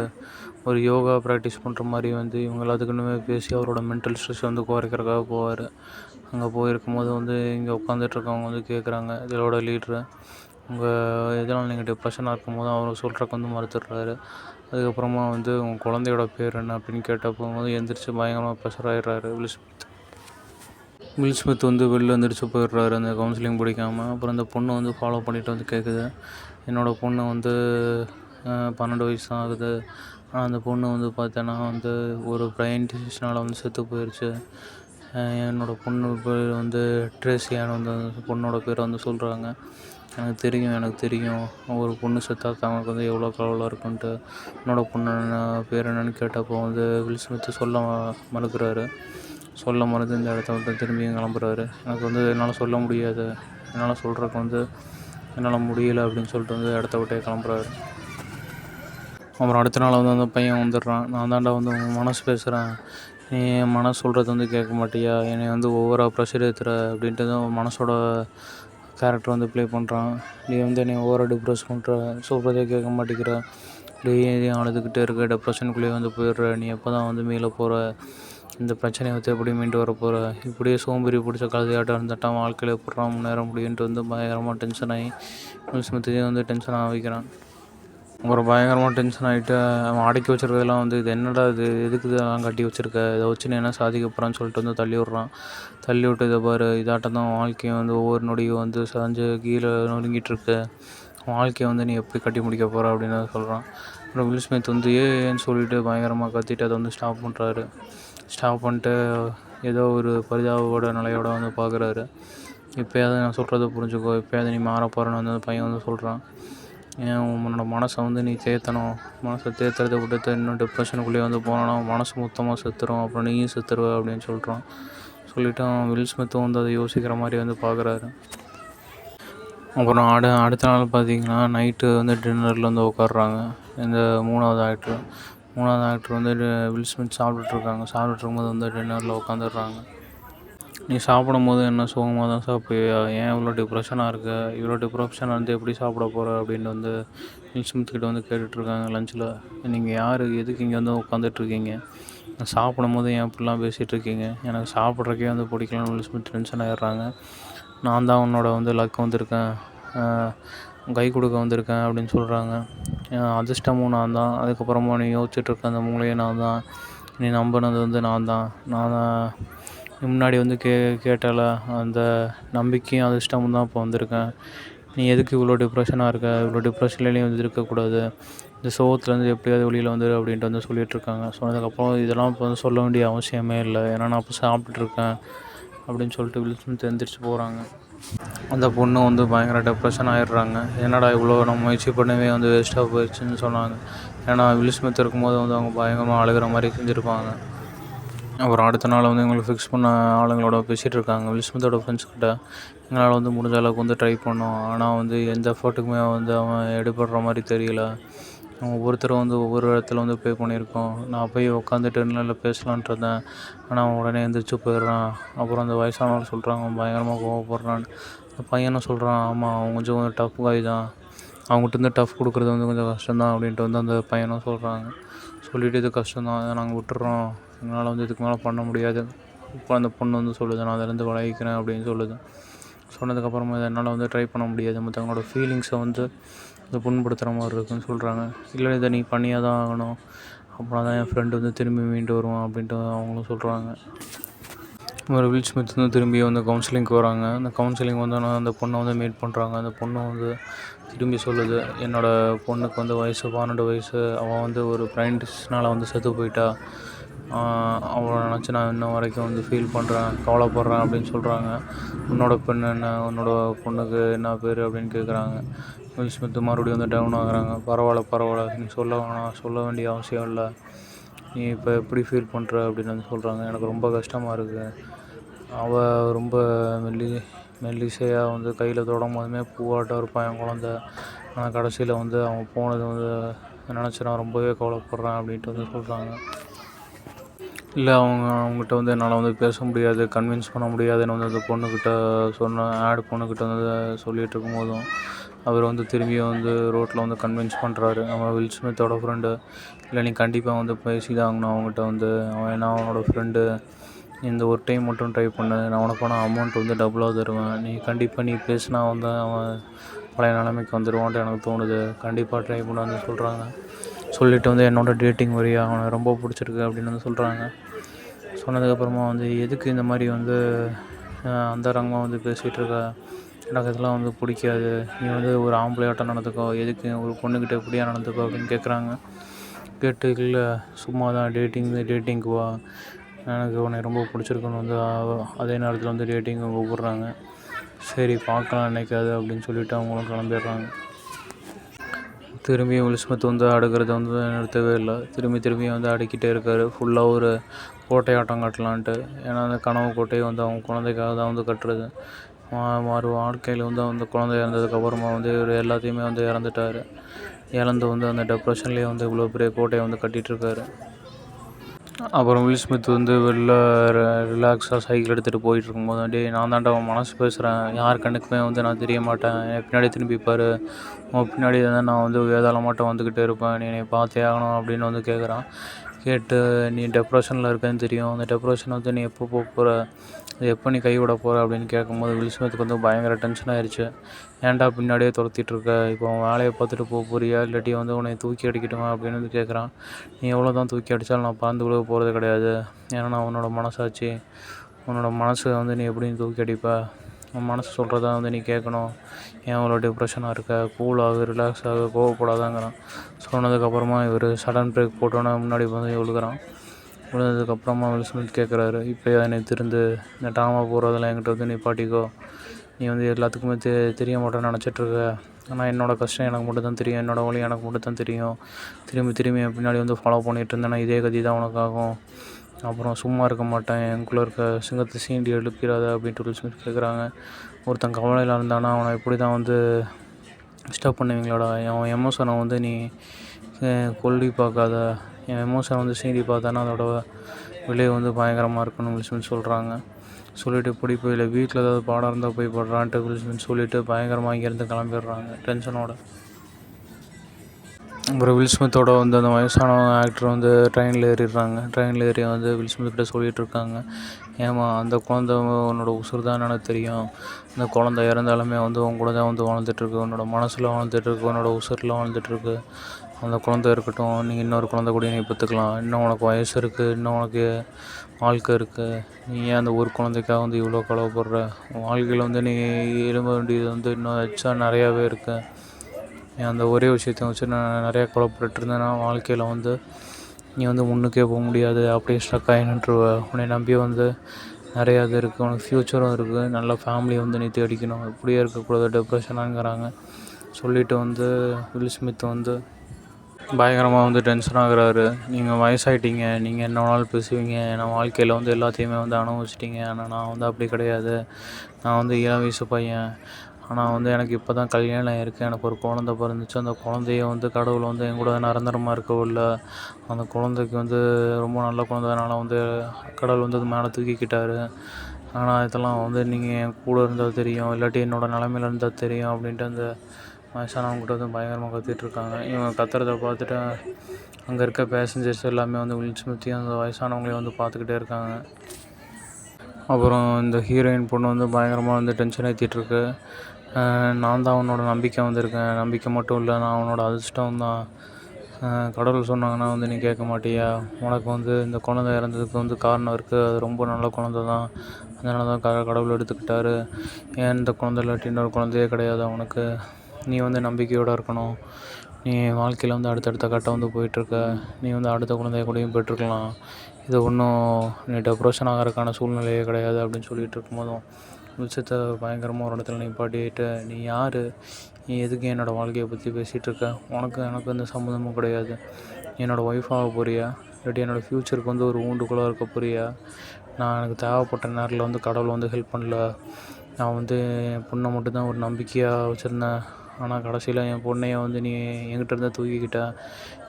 ஒரு யோகா ப்ராக்டிஸ் பண்ணுற மாதிரி வந்து இவங்க எல்லாத்துக்குன்னு பேசி அவரோட மென்டல் ஸ்ட்ரெஸ் வந்து குறைக்கிறதுக்காக போவார். அங்கே போயிருக்கும் போது வந்து இங்கே உட்காந்துட்ருக்கவங்க வந்து கேட்குறாங்க இதோட லீட்ரு உங்கள் எதனால் நீங்கள் டிப்ரெஷனாக இருக்கும் போது அவர் சொல்கிறக்கு வந்து மறுத்துடுறாரு. அதுக்கப்புறமா வந்து உங்கள் குழந்தையோட பேர் என்ன அப்படின்னு கேட்டப்போ வந்து எந்திரிச்சு பயங்கரமாக ப்ரெஷர் ஆகிடுறாரு வில் ஸ்மித் வில் ஸ்மித் வந்து வெளில எந்திரிச்சு போயிடுறாரு. அந்த கவுன்சிலிங் பிடிக்காமல் அப்புறம் அந்த பொண்ணு வந்து ஃபாலோ பண்ணிட்டு வந்து கேட்குது என்னோடய பொண்ணு வந்து பன்னெண்டு வயசு தான் ஆகுது. ஆனால் அந்த பொண்ணு வந்து பார்த்தேன்னா வந்து ஒரு பிரெயின் டிசிஷனால் வந்து செத்து போயிடுச்சு என்னோடய பொண்ணு பேர் வந்து ட்ரேசியான்னு வந்து பொண்ணோட பேரை வந்து சொல்கிறாங்க எனக்கு தெரியும் எனக்கு தெரியும். ஒரு பொண்ணு செத்தா தங்களுக்கு வந்து எவ்வளோ கவலை இருக்குன்ட்டு என்னோட பொண்ணு என்ன பேர் என்னன்னு கேட்டப்போ வந்து வில் ஸ்மித் சொல்ல மறுக்கிறாரு. சொல்ல மறுத்து இந்த இடத்த விட்டு திரும்பியும் கிளம்புறாரு. எனக்கு வந்து என்னால் சொல்ல முடியாது. என்னால் சொல்கிறதுக்கு வந்து என்னால் முடியல அப்படின்னு சொல்லிட்டு வந்து இடத்த விட்டே கிளம்புறாரு. அப்புறம் அடுத்த நாள் வந்து அந்த பையன் வந்துடுறான். நான் தாண்டா வந்து மனசு பேசுகிறேன் நீ என் மனசு சொல்கிறது வந்து கேட்க மாட்டியா? என்னை வந்து ஓவராக ப்ரெஷர் ஏற்றுற அப்படின்ட்டு தான் உன் மனசோட கேரக்டர் வந்து ப்ளே பண்ணுறான் நீ வந்து என்னை ஓவராக டிப்ரெஸ் பண்ணுற சொல்கிறதே கேட்க மாட்டேங்கிற. டெய்லி அழுதுகிட்டே இருக்க. டெப்ரெஷனுக்குள்ளேயே வந்து போயிடுற. நீ எப்போ தான் வந்து மேலே போகிற இந்த பிரச்சனையை வந்து எப்படி மீண்டு வர போகிற இப்படியே சோம்பேறி பிடிச்ச கழுதையாட்டம் இருந்துட்டான் வாழ்க்கையில் எப்படா முன்னேற முடியுன்ட்டு வந்து பயங்கரமாக டென்ஷன் ஆகி ஸ்மித்தையும் வந்து டென்ஷன் ஆகிக்கிறான் ஒரு அப்புறம் பயங்கரமாக டென்ஷன் ஆகிட்டு அவன் அடக்கி வச்சிருக்கிறதெல்லாம் வந்து இது என்னடா இது? எதுக்கு இதெல்லாம் கட்டி வச்சுருக்க? இதை வச்சு நீ என்ன சாதிக்க போகிறான்னு சொல்லிட்டு வந்து தள்ளி விட்றான். தள்ளி விட்டு இதை பாரு இதாட்டம் தான் வாழ்க்கையும் வந்து ஒவ்வொரு நொடியும் வந்து சாஞ்சு கீழே நொறுங்கிட்டு இருக்கு. வாழ்க்கையை வந்து நீ எப்படி கட்டி முடிக்க போகிற அப்படின்னு சொல்கிறான் அப்புறம் வில் ஸ்மித் வந்து ஏன்னு சொல்லிட்டு பயங்கரமாக கத்திட்டு அதை வந்து ஸ்டாப் பண்ணுறாரு ஸ்டாப் பண்ணிட்டு ஏதோ ஒரு பரிதாபோட நிலையோட வந்து பார்க்குறாரு இப்போயாவது நான் சொல்கிறத புரிஞ்சுக்கோ. இப்போயாவது நீ மாற போகிறேன்னு வந்து அந்த பையன் வந்து சொல்கிறான் உன்னோட மனசை வந்து நீ தேற்றணும் மனசை தேத்துறதை விட்டு இன்னும் டிப்ரெஷனுக்குள்ளேயே வந்து போனோன்னா மனசு மொத்தமாக செத்துரும். அப்புறம் நீயும் செத்துருவ அப்படின்னு சொல்கிறான் சொல்லிவிட்டு அவன் வில் ஸ்மித்தும் வந்து அதை யோசிக்கிற மாதிரி வந்து பார்க்குறாரு அப்புறம் அடு அடுத்த நாள் பார்த்தீங்கன்னா நைட்டு வந்து டின்னரில் வந்து உட்காடுறாங்க இந்த மூணாவது ஆக்டர் மூணாவது ஆக்டர் வந்து வில் ஸ்மித் சாப்பிட்டுட்ருக்காங்க சாப்பிட்டுட்டு இருக்கும்போது வந்து டின்னரில் உட்காந்துடுறாங்க நீ சாப்பிடும்போது என்ன சுகமாக தான் சாப்பிடுவியா? ஏன் இவ்வளோ டிப்ரெஷனாக இருக்க? இவ்வளோ டிப்ரெஷன் வந்து எப்படி சாப்பிட போகிற அப்படின்னு வந்து வில் ஸ்மித் கிட்ட வந்து கேட்டுட்ருக்காங்க லஞ்சில் நீங்கள் யார்? எதுக்கு இங்கே வந்து உட்காந்துட்ருக்கீங்க நான் சாப்பிடும்போது ஏன் இப்படிலாம் பேசிகிட்ருக்கீங்க எனக்கு சாப்பிட்றக்கே வந்து பிடிக்கலன்னு வில் ஸ்மித் டென்ஷன் ஆயிடுறாங்க. நான் தான் உன்னோட வந்து லக் வந்திருக்கேன். கை கொடுக்க வந்திருக்கேன் அப்படின்னு சொல்கிறாங்க அதிர்ஷ்டமும் நான் தான். அதுக்கப்புறமா நீ யோசிச்சுட்ருக்க அந்த மூலையே நான் தான். நீ நம்பினது வந்து நான் தான். நான் தான் முன்னாடி வந்து கே கேட்டல அந்த நம்பிக்கையும் அதிர்ஷ்டமும் தான் இப்போ வந்திருக்கேன். நீ எதுக்கு இவ்வளோ டிப்ரெஷனாக இருக்க? இவ்வளோ டிப்ரெஷன்லேயும் வந்து இருக்கக்கூடாது இந்த சோகத்துலேருந்து எப்படியாவது வெளியில் வந்துடு அப்படின்ட்டு வந்து சொல்லிகிட்ருக்காங்க சொன்னதுக்கப்புறம் இதெல்லாம் இப்போ வந்து சொல்ல வேண்டிய அவசியமே இல்லை. ஏன்னா நான் இப்போ சாப்பிட்ருக்கேன் அப்படின்னு சொல்லிட்டு வில் ஸ்மித் போகிறாங்க அந்த பொண்ணு வந்து பயங்கர டிப்ரெஷன் ஆயிடுறாங்க. என்னடா இவ்வளோ நம்ம முயற்சி பண்ணவே வந்து வேஸ்ட்டாக போயிடுச்சுன்னு சொன்னாங்க. ஏன்னா வில்ஸ்மித் இருக்கும்போது வந்து அவங்க பயங்கரமாக அழுகிற மாதிரி செஞ்சுருப்பாங்க. அப்புறம் அடுத்த நாள் வந்து எங்களுக்கு ஃபிக்ஸ் பண்ண ஆளுங்களோட பேசிகிட்டு இருக்காங்க. வில்ஸ்மித்தோட ஃப்ரெண்ட்ஸ்கிட்ட ஃப்ரெண்ட்ஸ் கிட்ட. எங்களால் வந்து முடிஞ்ச அளவுக்கு வந்து ட்ரை பண்ணோம். ஆனால் வந்து எந்த எஃபர்ட்டுக்குமே வந்து அவன் எடுபடுற மாதிரி தெரியல. ஒவ்வொருத்தரும் வந்து ஒவ்வொரு இடத்துல வந்து பே பண்ணியிருக்கோம். நான் போய் உட்காந்துட்டு இல்லை பேசலான்ட்டு இருந்தேன். ஆனால் அவன் உடனே எந்திரிச்சு போயிடுறான். அப்புறம் அந்த வயசானவங்க சொல்கிறாங்க அவன் பயங்கரமாக கோவப்படுறான்னு. அந்த பையனும் சொல்கிறான் ஆமாம் அவன் கொஞ்சம் டஃப் காய் தான். அவங்ககிட்ட இருந்து டஃப் கொடுக்குறது வந்து கொஞ்சம் கஷ்டம்தான். அப்படின்ட்டு வந்து அந்த பையனும் சொல்கிறாங்க சொல்லிட்டு இது கஷ்டம்தான். இதை நாங்கள் விட்டுறோம். எங்களால் வந்து இதுக்கு மேலே பண்ண முடியாது. இப்போ அந்த பொண்ணு வந்து சொல்லுது நான் அதிலேருந்து விளைவிக்கிறேன் அப்படின்னு சொல்லுது. சொன்னதுக்கப்புறமா இதை என்னால் வந்து ட்ரை பண்ண முடியாது. மற்றவங்களோட ஃபீலிங்ஸை வந்து இது புண்படுத்துகிற மாதிரி இருக்குன்னு சொல்கிறாங்க இல்லை இதை நீ பண்ணியே தான் ஆகணும். அப்புறம் தான் என் ஃப்ரெண்டு வந்து திரும்பி மீண்டு வருவான் அப்படின்ட்டு அவங்களும் சொல்கிறாங்க ஒரு வில் ஸ்மித் வந்து திரும்பி வந்து கவுன்சிலிங்க்கு வராங்க. அந்த கவுன்சிலிங் வந்து நான் அந்த பொண்ணை வந்து மீட் பண்ணுறாங்க அந்த பொண்ணு வந்து திரும்பி சொல்லுது என்னோடய பொண்ணுக்கு வந்து வயசு பன்னெண்டு வயசு. அவன் வந்து ஒரு பிரைண்டிஸ்னால் வந்து செத்து போயிட்டா. அவளை நினச்சி நான் இன்ன வரைக்கும் வந்து ஃபீல் பண்ணுறேன் கவலைப்படுறேன் அப்படின்னு சொல்கிறாங்க உன்னோட பெண் என்ன உன்னோட பொண்ணுக்கு என்ன பேர் அப்படின்னு கேட்குறாங்க வில் ஸ்மித் மறுபடியும் வந்து டவுன் ஆகுறாங்க. பரவாயில்ல பரவாயில்ல நீ சொல்ல வேணாம் சொல்ல வேண்டிய அவசியம் இல்லை. நீ இப்போ எப்படி ஃபீல் பண்ணுற அப்படின்னு வந்து சொல்கிறாங்க எனக்கு ரொம்ப கஷ்டமாக இருக்குது அவள் ரொம்ப மெல்லி மெல்லிசையாக வந்து கையில் தொடும் போதுமே பூவாட்டம் இருப்பான் என் குழந்த. ஆனால் கடைசியில் வந்து அவன் போனது வந்து நினச்சி நான் ரொம்பவே கவலைப்படுறேன் அப்படின்ட்டு வந்து சொல்கிறாங்க இல்லை அவங்க அவங்ககிட்ட வந்து என்னால் வந்து பேச முடியாது கன்வின்ஸ் பண்ண முடியாதுன்னு வந்து அந்த பொண்ணுக்கிட்ட சொன்ன ஆட் பொண்ணுக்கிட்ட வந்து சொல்லிகிட்டு இருக்கும்போதும் அவர் வந்து திரும்பியும் வந்து ரோட்டில் வந்து கன்வின்ஸ் பண்ணுறாரு நம்ம வில் ஸ்மித்தோட ஃப்ரெண்டு இல்லை நீ கண்டிப்பாக வந்து பேசி தான் ஆகணும் அவங்ககிட்ட வந்து. அவன் ஏன்னா அவனோட ஃப்ரெண்டு இந்த ஒரு டைம் மட்டும் ட்ரை பண்ணு. நான் உனக்கான அமௌண்ட் வந்து டபுளாக தருவேன். நீ கண்டிப்பாக நீ பேசினா வந்து அவன் பழைய நிலைமைக்கு வந்துடுவான்ட்டு எனக்கு தோணுது. கண்டிப்பாக ட்ரை பண்ணு வந்து சொல்கிறாங்க சொல்லிவிட்டு வந்து என்னோட டேட்டிங் வரியா அவனை ரொம்ப பிடிச்சிருக்கு அப்படின்னு வந்து சொல்கிறாங்க சொன்னதுக்கப்புறமா வந்து எதுக்கு இந்த மாதிரி வந்து அஹ், அந்த வந்து பேசிகிட்டு இருக்க? எனக்கு இதெல்லாம் வந்து பிடிக்காது. நீ வந்து ஒரு ஆம்பளையாட்டம் நடந்துக்கோ. எதுக்கு ஒரு பொண்ணுக்கிட்ட எப்படியா நடந்துக்கோ? அப்படின்னு கேட்குறாங்க கேட்டு இல்லை சும்மா தான் டேட்டிங் டேட்டிங்க்கு வா. எனக்கு உன்னை ரொம்ப பிடிச்சிருக்குன்னு வந்து அதே நேரத்தில் வந்து டேட்டிங்கும் கூப்பிட்றாங்க. சரி பார்க்கலாம் நினைக்காது அப்படின்னு சொல்லிவிட்டு அவங்களும் கிளம்பிடுறாங்க. திரும்பியும் வில் வந்து அடுக்கிறத வந்து நிறுத்தவே இல்லை. திரும்பி திரும்பியும் வந்து அடுக்கிட்டே இருக்காரு. ஃபுல்லாக ஒரு கோட்டையாட்டம் கட்டலான்ட்டு. ஏன்னா அந்த கனவு கோட்டையை வந்து அவங்க குழந்தைக்காக தான் வந்து கட்டுறது. மாறு வாழ்க்கையில் வந்து அந்த குழந்தை இறந்ததுக்கப்புறமா வந்து இவர் எல்லாத்தையுமே வந்து இறந்துட்டார். இறந்து வந்து அந்த டெப்ரெஷன்லேயே வந்து இவ்வளோ பெரிய கோட்டையை வந்து கட்டிகிட்ருக்காரு அப்புறம் வில் ஸ்மித் வந்து வெளில ரிலாக்ஸாக சைக்கிள் எடுத்துகிட்டு போயிட்டு இருக்கும்போது டேய் நான் தான்டா அவன் மனசு பேசுகிறேன் யார் கண்ணுக்குமே வந்து நான் தெரிய மாட்டேன். என் பின்னாடி திரும்பி உன் பின்னாடி தான் நான் வந்து வேதாளமாட்டம் வந்துக்கிட்டே இருப்பேன். நீ என்னை பார்த்தே ஆகணும் அப்படின்னு வந்து கேட்குறான் கேட்டு நீ டெப்ரெஷனில் இருக்கேன்னு தெரியும். அந்த டெப்ரெஷன் வந்து நீ எப்போ போக போகிற அது எப்போ நீ கைவிட போகிற அப்படின்னு கேட்கும்போது வில்ஸ்மித்துக்கு வந்து பயங்கர டென்ஷன் ஆயிடுச்சு ஏன்டா பின்னாடியே துரத்திட்டு இருக்க? இப்போ உன் வேலையை பார்த்துட்டு போக போறியா? இல்லாட்டி வந்து உன்னை தூக்கி அடிக்கட்டுமா? அப்படின்னு வந்து கேட்குறான் நீ எவ்வளோ தான் தூக்கி அடித்தாலும் நான் பறந்து விழுக போகிறது கிடையாது. ஏன்னா நான் உன்னோட மனசாச்சு உன்னோட மனசை வந்து நீ எப்படின்னு தூக்கி அடிப்ப? உன் மனசு சொல்கிறத வந்து நீ கேட்கணும். ஏன் அவ்வளோ டிப்ரெஷனாக இருக்க? கூலாக ரிலாக்ஸ் ஆக கோவப்படாதாங்கிறான். சொன்னதுக்கப்புறமா இவர் சடன் பிரேக் போட்டோன்னே முன்னாடி வந்து விழுகிறான். விழுந்ததுக்கப்புறமா வில் ஸ்மித் கேட்குறாரு இப்போ என்னை திருந்து இந்த டாமா போகிறதெல்லாம் என்கிட்ட வந்து நிப்பாட்டிக்கோ. நீ வந்து எல்லாத்துக்குமே தெ தெரிய மாட்டேன்னு நினச்சிட்ருக்க ஆனால் என்னோடய கஷ்டம் எனக்கு மட்டும் தான் தெரியும். என்னோடய வழி எனக்கு மட்டும் தான் தெரியும். திரும்பி திரும்பி என் பின்னாடி வந்து ஃபாலோ பண்ணிகிட்டு இருந்தேன்னா இதே கதி தான் உனக்காகும். அப்புறம் சும்மா இருக்க மாட்டேன். எனக்குள்ளே இருக்க சிங்கத்தை சீண்டி எழுப்பிடாத அப்படின்ட்டு ஒரு சொல்லி கேட்குறாங்க ஒருத்தன் கவலையில் இருந்தானா அவனை இப்படி தான் வந்து டிஸ்டர்ப் பண்ணுவீங்களாடா? என் எமோஷனை வந்து நீ கொல்லி பார்க்காத. என் எமோஷனை வந்து சீண்டி பார்த்தானா அதோட விளைவு வந்து பயங்கரமாக இருக்குன்னு சொல்லி சொல்கிறாங்க சொல்லிவிட்டு இப்படி போய் இல்லை வீட்டில் ஏதாவது பாடம் இருந்தால் போய் படுறான்ட்டு வில்ஸ்மின் சொல்லிவிட்டு பயங்கரமாக இங்கேருந்து கிளம்பிடுறாங்க. டென்ஷனோட அப்புறம் வில் ஸ்மித்தோட வந்து அந்த வயசான ஆக்டர் வந்து ட்ரெயினில் ஏறிடுறாங்க. ட்ரெயினில் ஏறி வந்து வில் ஸ்மித் கிட்ட இருக்காங்க. ஏமா அந்த குழந்தை உன்னோட உசுர் தான் எனக்கு தெரியும். அந்த குழந்தை இறந்தாலுமே வந்து உன் கூட தான் வந்து வாழ்ந்துட்டுருக்கு உன்னோட மனசில் வாழ்ந்துட்டுருக்கு உன்னோட உசுரில் வாழ்ந்துட்டுருக்கு அந்த குழந்தை இருக்கட்டும் நீங்கள் இன்னொரு குழந்தை கூட நீ பெற்றுக்கலாம். இன்னும் உனக்கு வயசு இருக்குது இன்னும் உனக்கு வாழ்க்கை இருக்குது நீ ஏன் அந்த ஒரு குழந்தைக்காக வந்து இவ்வளோ கலவைப்படுற வாழ்க்கையில் வந்து நீ எழும்ப வேண்டியது வந்து இன்னும் எச்சா நிறையாவே இருக்குது அந்த ஒரே விஷயத்த வச்சு நான் நிறையா குழப்பட்டுருந்தேன்னா வாழ்க்கையில் வந்து நீ வந்து முன்னுக்கே போக முடியாது. அப்படியே ஸ்ட்ரக் ஆகி நின்றுவ உன்னை நம்பி வந்து நிறையா இது இருக்குது உனக்கு ஃப்யூச்சரும் இருக்குது நல்ல ஃபேமிலி வந்து நீ தேடிக்கணும். இப்படியே இருக்கக்கூடாது. டிப்ரெஷனாங்கிறாங்க சொல்லிவிட்டு வந்து வில் ஸ்மித் வந்து பயங்கரமாக வந்து டென்ஷன் ஆகுறாரு. நீங்கள் வயசாகிட்டீங்க நீங்கள் என்ன வேணாலும் பேசுவீங்க. நான் வாழ்க்கையில் வந்து எல்லாத்தையுமே வந்து அனுபவிச்சிட்டீங்க. ஆனால் நான் வந்து அப்படி கிடையாது. நான் வந்து இளம் வயசு பையன். ஆனால் வந்து எனக்கு இப்போ தான் கல்யாணம் ஆகிருக்கு எனக்கு ஒரு குழந்த பிறந்துச்சு. அந்த குழந்தைய வந்து கடவுள் வந்து என் கூட நிரந்தரமாக இருக்கவில்ல. அந்த குழந்தைக்கு வந்து ரொம்ப நல்ல குழந்தைனால வந்து கடவுள் வந்து அது மேலே தூக்கிக்கிட்டார். ஆனால் இதெல்லாம் வந்து நீங்கள் என் கூட இருந்தால் தெரியும். இல்லாட்டி என்னோடய நிலமையில இருந்தால் தெரியும் அப்படின்ட்டு அந்த வயசானவங்ககிட்ட வந்து பயங்கரமாக கத்திட்டு இருக்காங்க. இவங்க கத்துறத பார்த்துட்டு அங்கே இருக்க பேசஞ்சர்ஸ் எல்லாமே வந்து வில் ஸ்மித்தையும் அந்த வயசானவங்களையும் வந்து பார்த்துக்கிட்டே இருக்காங்க. அப்புறம் இந்த ஹீரோயின் பொண்ணு வந்து பயங்கரமாக வந்து டென்ஷன் ஏற்றிட்டுருக்கு நான் தான் அவனோட நம்பிக்கை வந்திருக்கேன். நம்பிக்கை மட்டும் இல்லை நான் அவனோட அதிர்ஷ்டம் தான். கடவுள் சொன்னாங்கன்னா வந்து நீ கேட்க மாட்டியா? உனக்கு வந்து இந்த குழந்தை இறந்ததுக்கு வந்து காரணம் இருக்குது அது ரொம்ப நல்ல குழந்தை தான். அதனால தான் க கடவுள் எடுத்துக்கிட்டாரு. ஏன் இந்த குழந்தை இல்லாட்டி இன்னொரு குழந்தையே கிடையாது அவனுக்கு? நீ வந்து நம்பிக்கையோடு இருக்கணும். நீ வாழ்க்கையில் வந்து அடுத்தடுத்த கட்டம் வந்து போயிட்டுருக்க. நீ வந்து அடுத்த குழந்தைய கூடயும் போயிட்டுருக்கலாம் இது ஒன்றும் நீ டெப்ரெஷன் ஆகிறதுக்கான சூழ்நிலையே கிடையாது அப்படின்னு சொல்லிகிட்டு இருக்கும்போதும் விஷயத்த பயங்கரமாக ஒரு இடத்துல நிப்பாட்டிட்டு நீ யார்? நீ எதுக்கு என்னோடய வாழ்க்கையை பற்றி பேசிகிட்டு இருக்க? உனக்கு எனக்கு எந்த சம்மந்தமும் கிடையாது. என்னோடய ஒய்ஃப் ஆக போறியா? இல்லாட்டி என்னோடய ஃப்யூச்சருக்கு வந்து ஒரு ஊண்டுகோலாக இருக்க போறியா? நான் எனக்கு தேவைப்பட்ட நேரத்தில் வந்து கடவுள் வந்து ஹெல்ப் பண்ணல. நான் வந்து என் பொண்ணை மட்டும்தான் ஒரு நம்பிக்கையாக வச்சுருந்தேன். ஆனால் கடைசியில் என் பொண்ணையை வந்து நீ என்கிட்ட இருந்தால் தூக்கிக்கிட்ட.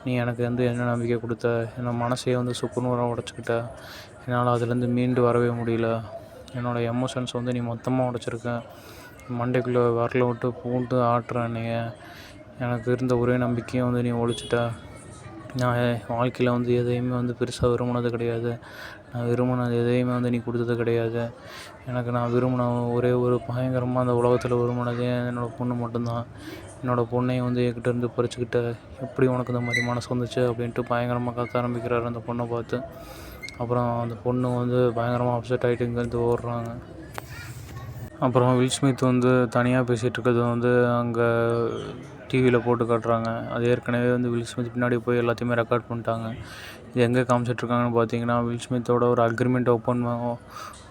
நீ எனக்கு வந்து என்ன நம்பிக்கை கொடுத்த? என் மனசையே வந்து சுக்குநூறாக உடச்சிக்கிட்ட. என்னால் அதுலேருந்து மீண்டு வரவே முடியல. என்னோடய எமோஷன்ஸ் வந்து நீ மொத்தமாக உடச்சிருக்க. மண்டைக்குள்ளே வரல விட்டு பூண்டு ஆட்டுற என்னைய எனக்கு இருந்த ஒரே நம்பிக்கையும் வந்து நீ ஒழிச்சிட்ட. நான் வாழ்க்கையில் வந்து எதையுமே வந்து பெருசாக விரும்பினது கிடையாது. நான் விரும்பினது எதையுமே வந்து நீ கொடுத்தது கிடையாது. எனக்கு நான் விரும்பின ஒரே ஒரு பயங்கரமாக அந்த உலகத்தில் விரும்பினதே என்னோடய பொண்ணு மட்டும்தான். என்னோடய பொண்ணையும் வந்து என்கிட்ட இருந்து பறிச்சுக்கிட்ட. எப்படி உனக்கு இந்த மாதிரி மனசு வந்துச்சு அப்படின்ட்டு பயங்கரமாக கத்த ஆரம்பிக்கிறாரு அந்த பொண்ணை பார்த்து. அப்புறம் அந்த பொண்ணு வந்து பயங்கரமாக அப்செட் ஆகிட்டு இங்கேருந்து ஓடுறாங்க. அப்புறம் வில் ஸ்மித் வந்து தனியாக பேசிகிட்டு இருக்கிறது வந்து அங்கே டிவியில் போட்டு காட்டுறாங்க. அது ஏற்கனவே வந்து வில் ஸ்மித் பின்னாடி போய் எல்லாத்தையுமே ரெக்கார்ட் பண்ணிட்டாங்க. இது எங்கே காமிச்சிட்ருக்காங்கன்னு பார்த்தீங்கன்னா வில் ஸ்மித்தோட ஒரு அக்ரிமெண்ட் ஒப்பன்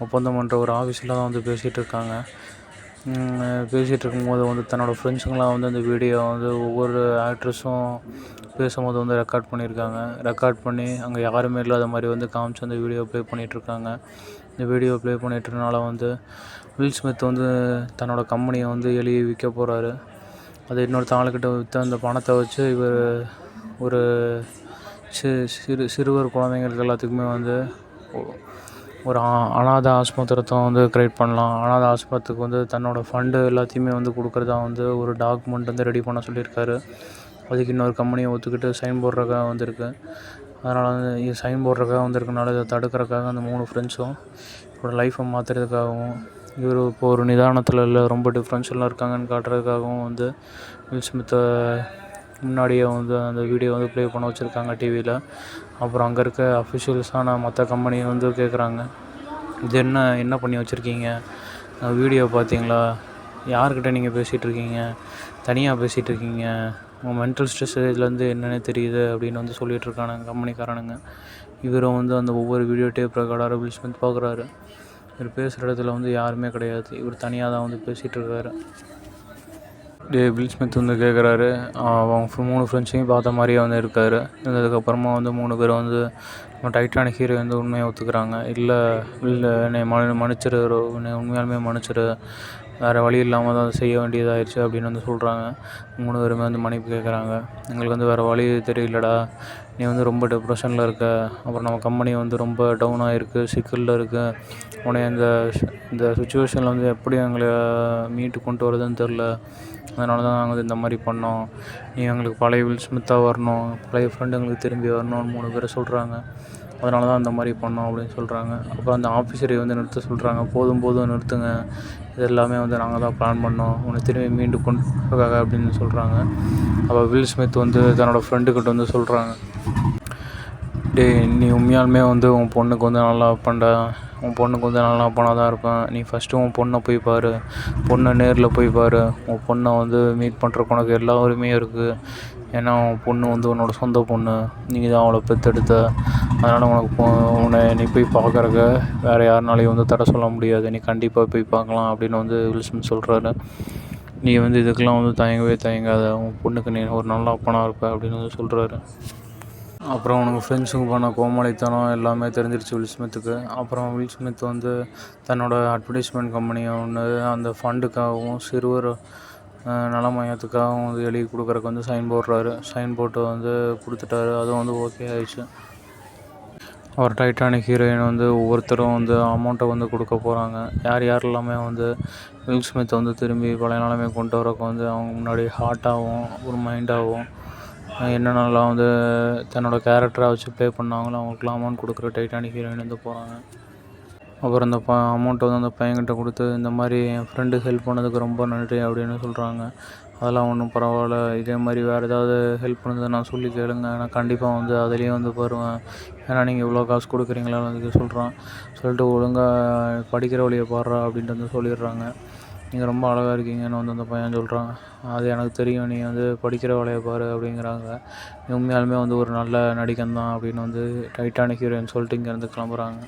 ஒப்பந்தம் பண்ணுற ஒரு ஆஃபீஸில் தான் வந்து பேசிகிட்டு இருக்காங்க. பேசிகிட்டு இருக்கும்போது வந்து தன்னோட ஃப்ரெண்ட்ஸுங்களாம் வந்து அந்த வீடியோ வந்து ஒவ்வொரு ஆக்ட்ரஸும் பேசும்போது வந்து ரெக்கார்ட் பண்ணியிருக்காங்க ரெக்கார்ட் பண்ணி அங்கே யாருமே இல்லாத மாதிரி வந்து காமிச்சு அந்த வீடியோ ப்ளே பண்ணிகிட்ருக்காங்க இந்த வீடியோ ப்ளே பண்ணிட்டுனால வந்து வில் ஸ்மித் வந்து தன்னோட கம்பெனியை வந்து எழுதி விற்க போகிறாரு அது இன்னொரு ஆளுக்கிட்ட விற்று அந்த பணத்தை வச்சு இவர் ஒரு சிறு சிறுவர் குழந்தைங்களுக்கு எல்லாத்துக்குமே வந்து ஒரு அனாதை ஆஸ்பத்திரத்தை வந்து க்ரியேட் பண்ணலாம். அனாதை ஆஸ்பத்திரிக்கு வந்து தன்னோட ஃபண்டு எல்லாத்தையுமே வந்து கொடுக்குறதா வந்து ஒரு டாக்குமெண்ட் வந்து ரெடி பண்ண சொல்லியிருக்காரு. அதுக்கு இன்னொரு கம்பெனியை ஒத்துக்கிட்டு சைன் போடுறக்காக வந்திருக்கு. அதனால் வந்து சைன் போடுறக்காக வந்திருக்கனால இதை தடுக்கிறக்காக அந்த மூணு ஃப்ரெண்ட்ஸும் இவரோட லைஃப்பை மாற்றுறதுக்காகவும் இவர் இப்போ ஒரு நிதானத்தில் இல்லை ரொம்ப டிஃப்ரெண்ட்ஸ்லாம் இருக்காங்கன்னு காட்டுறதுக்காகவும் வந்து வில் ஸ்மித்தை முன்னாடியே வந்து அந்த வீடியோ வந்து ப்ளே பண்ண வச்சுருக்காங்க டிவியில் அப்புறம் அங்கே இருக்க அஃபிஷியல்ஸான மற்ற கம்பெனி வந்து கேட்குறாங்க இது என்ன என்ன பண்ணி வச்சுருக்கீங்க? வீடியோ பார்த்தீங்களா? யார்கிட்ட நீங்கள் பேசிகிட்ருக்கீங்க தனியாக பேசிகிட்ருக்கீங்க உங்கள் மென்டல் ஸ்ட்ரெஸ் இதுலேருந்து என்னென்ன தெரியுது? அப்படின்னு வந்து சொல்லிகிட்ருக்கானுங்க கம்பெனிக்காரனுங்க. இவரும் வந்து அந்த ஒவ்வொரு வீடியோ டேப் ரெக்கார்டாக வில் ஸ்மித் பார்க்குறாரு. இவர் பேசுகிற இடத்துல வந்து யாருமே கிடையாது. இவர் தனியாக தான் வந்து பேசிகிட்டு இருக்காரு. டே வில் ஸ்மித் வந்து கேட்குறாரு அவங்க மூணு ஃப்ரெண்ட்ஸையும் பார்த்த மாதிரியே வந்து இருக்கார். இருந்ததுக்கப்புறமா வந்து மூணு பேர் வந்து நம்ம டைட்டானிக் ஹீரோ வந்து உண்மையை ஒத்துக்கிறாங்க. இல்லை இல்லை என்னை மனு மன்னிச்சிரு என்னை உண்மையாலுமே மன்னிச்சிரு. வேறு வழி இல்லாமல் தான் செய்ய வேண்டியதாகிடுச்சு அப்படின்னு வந்து சொல்கிறாங்க மூணு பேருமே வந்து மன்னிப்பு கேட்குறாங்க எங்களுக்கு வந்து வேறு வழி தெரியலடா. நீ வந்து ரொம்ப டிப்ரெஷனில் இருக்க. அப்புறம் நம்ம கம்பெனி வந்து ரொம்ப டவுனாக இருக்குது சிக்கலில் இருக்குது உன்னை இந்த இந்த சுச்சுவேஷனில் வந்து எப்படி எங்களை மீட்டு கொண்டு வரதுன்னு தெரில அதனால தான் நாங்கள் வந்து இந்த மாதிரி பண்ணோம். நீ எங்களுக்கு பழைய வில் ஸ்மித்தாக வரணும் பழைய ஃப்ரெண்டு எங்களுக்கு திரும்பி வரணும்னு மூணு பேர் சொல்கிறாங்க அதனால தான் அந்த மாதிரி பண்ணோம் அப்படின்னு சொல்கிறாங்க அப்புறம் அந்த ஆஃபீஸரை வந்து நிறுத்த சொல்கிறாங்க போதும் போதும் நிறுத்துங்க. இது எல்லாமே வந்து நாங்கள் தான் பிளான் பண்ணோம். உன்னை திரும்பி மீண்டும் கொண்டு அப்படின்னு சொல்கிறாங்க அப்போ வில் ஸ்மித் வந்து தன்னோடய ஃப்ரெண்டுக்கிட்ட வந்து சொல்கிறாங்க டே நீ உண்மையாலுமே வந்து உன் பொண்ணுக்கு வந்து நல்லா பண்ணுற உன் பொண்ணுக்கு வந்து நல்லா பணம் தான் இருப்பேன். நீ ஃபஸ்ட்டு உன் பொண்ணை போய் பாரு. பொண்ணை நேரில் போய் பாரு. உன் பொண்ணை வந்து மீட் பண்ணுறக்கு உனக்கு எல்லா உரிமையும் இருக்குது ஏன்னா உன் பொண்ணு வந்து உன்னோட சொந்த பொண்ணு. நீங்கள் தான் அவளை பெற்றெடுத்த அதனால் உனக்கு பொ உன்னை நீ போய் பார்க்குறக்க வேறு யாருனாலையும் வந்து தடை சொல்ல முடியாது. நீ கண்டிப்பாக போய் பார்க்கலாம் அப்படின்னு வந்து வில்சன் சொல்கிறாரு நீ வந்து இதுக்கெல்லாம் வந்து தயங்கவே தயங்காத. உன் பொண்ணுக்கு நீ ஒரு நல்ல அப்பனாக இருப்ப அப்படின்னு வந்து சொல்கிறாரு அப்புறம் அவனுக்கு ஃப்ரெண்ட்ஸுக்கு பண்ண கோமாளித்தனம் எல்லாமே தெரிஞ்சிருச்சு வில் ஸ்மித்துக்கு அப்புறம் வில் ஸ்மித் வந்து தன்னோட அட்வர்டைஸ்மெண்ட் கம்பெனியை ஒன்று அந்த ஃபண்டுக்காகவும் சிறுவர் நல மையத்துக்காகவும் வந்து எழுதி கொடுக்குறக்கு வந்து சைன் போடுறாரு. சைன் போட்டு வந்து கொடுத்துட்டாரு. அதுவும் வந்து ஓகே ஆயிடுச்சு. அவர் டைட்டானிக் ஹீரோயின் வந்து ஒவ்வொருத்தரும் வந்து அமௌண்ட்டை வந்து கொடுக்க போகிறாங்க யார் யார் எல்லாமே வந்து வில் ஸ்மித் வந்து திரும்பி பழைய நிலைமை கொண்டு வரக்கு வந்து அவங்க முன்னாடி ஹார்ட்டாகவும் ஒரு மைண்டாகவும் என்னென்னலாம் வந்து தன்னோட கேரக்டராக வச்சு ப்ளே பண்ணாங்களோ அவங்களுக்குலாம் அமௌண்ட் கொடுக்குற டைட்டானிக் ஹீரோயின் வந்து போகிறாங்க அப்புறம் இந்த ப அமௌண்ட்டை வந்து அந்த பையன்கிட்ட கொடுத்து இந்த மாதிரி என் ஃப்ரெண்டு ஹெல்ப் பண்ணதுக்கு ரொம்ப நன்றி அப்படின்னு சொல்கிறாங்க அதெல்லாம் ஒன்றும் பரவாயில்ல. இதே மாதிரி வேறு ஏதாவது ஹெல்ப் பண்ணுறதை நான் சொல்லி கேளுங்க. நான் கண்டிப்பாக வந்து அதுலேயும் வந்து வருவேன் ஏன்னா நீங்கள் இவ்வளோ காசு கொடுக்குறீங்களா அதுக்கு சொல்கிறான் சொல்லிட்டு ஒழுங்காக படிக்கிற வழியை பாடுறா அப்படின்ட்டு வந்து சொல்லிடுறாங்க. நீங்கள் ரொம்ப அழகாக இருக்கீங்கன்னு வந்து அந்த பையன் சொல்கிறான் அது எனக்கு தெரியும். நீ வந்து படிக்கிற வேலையை பாரு அப்படிங்கிறாங்க. நீ உண்மையாலுமே வந்து ஒரு நல்ல நடிகன் தான் அப்படின்னு வந்து டைட்டானிக் ஹீரோயின் சொல்லிட்டு இங்கேருந்து கிளம்புறாங்க.